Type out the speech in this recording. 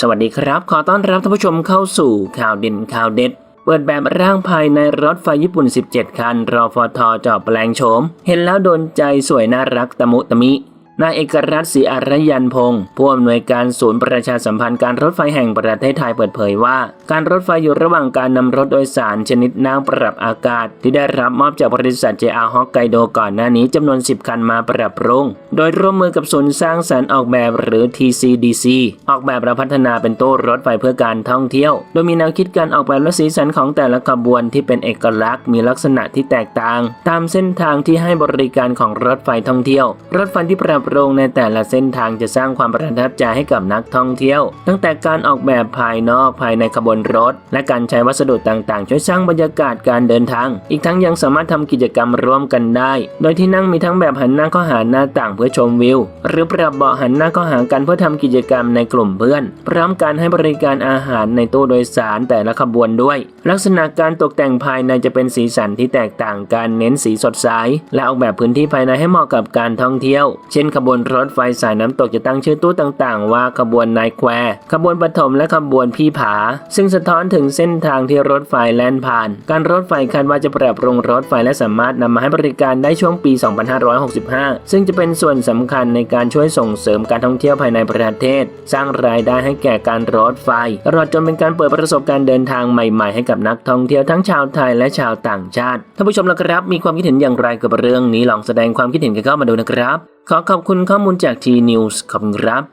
สวัสดีครับ ขอต้อนรับท่านผู้ชมเข้าสู่ข่าวเด่นข่าวเด็ด เปิดแบบร่างภายในรถไฟญี่ปุ่น 17 คัน รอฟอทอจอแปลงโฉม เห็นแล้วโดนใจสวยน่ารักตะมุตะมิ นายเอกรัตน์ศรีอารยันพงศ์ผู้อำนวยการศูนย์ประชาสัมพันธ์การรถไฟแห่งประเทศไทยเปิดเผยว่า การรถไฟอยู่ระหว่างการนำรถโดยสารชนิดนั่งปรับอากาศ ที่ได้รับมอบจากบริษัท JR Hokkaido ก่อนหน้านี้จำนวน 10 คันมาปรับปรุง โดยร่วมมือกับศูนย์สร้างสรรค์ออกแบบหรือ TCDC ออกแบบและพัฒนาเป็นตู้รถไฟเพื่อการท่องเที่ยว โดยมีแนวคิดการออกแบบและสีสันของแต่ละขบวนที่เป็นเอกลักษณ์มีลักษณะที่แตกต่าง ตามเส้นทางที่ให้บริการของรถไฟท่องเที่ยว รถไฟที่ปรับปรุงในแต่ละเส้นทางจะสร้างความประทับใจให้กับนักท่องเที่ยว ตั้งแต่การออกแบบภายนอกภายในขบวนรถ และการใช้วัสดุต่างๆ ช่วยสร้างบรรยากาศการเดินทาง อีกทั้งยังสามารถทำกิจกรรมร่วมกันได้ โดยที่นั่งมีทั้งแบบหันหน้าเข้าหาหน้าต่างเพื่อชมวิว หรือปรับเบาะหันหน้าเข้าหากันเพื่อทำกิจกรรมในกลุ่มเพื่อน พร้อมการให้บริการอาหารในตู้โดยสารแต่ละขบวนด้วย ลักษณะการตกแต่งภายในจะเป็นสีสันที่แตกต่างกันเน้นสีสดใสและออกแบบพื้นที่ภายในให้เหมาะกับการท่องเที่ยว เช่นขบวนรถไฟสายน้ำตกจะตั้งชื่อตู้ต่างๆ ว่าขบวนนายแคว ขบวนปฐมและขบวนพี่ผา ซึ่งสะท้อนถึงเส้นทางที่รถไฟแล่นผ่าน การรถไฟคาดว่าจะปรับปรุงรถไฟและสามารถนำมาให้บริการได้ช่วงปี 2565 ซึ่งจะเป็นส่วนสำคัญในการช่วยส่งเสริมการท่องเที่ยวภายในประเทศ สร้างรายได้ให้แก่การรถไฟตลอดจนเป็นการเปิดประสบการณ์เดินทางใหม่ๆ ให้กับนักท่องเที่ยวทั้งชาวไทยและชาวต่างชาติท่านผู้ชมละครับมีความคิดเห็นอย่างไรกับเรื่องนี้ลองแสดงความคิดเห็นกันเข้ามาดูนะครับ ขอขอบคุณข้อมูลจากทีนิวส์ขอบคุณครับ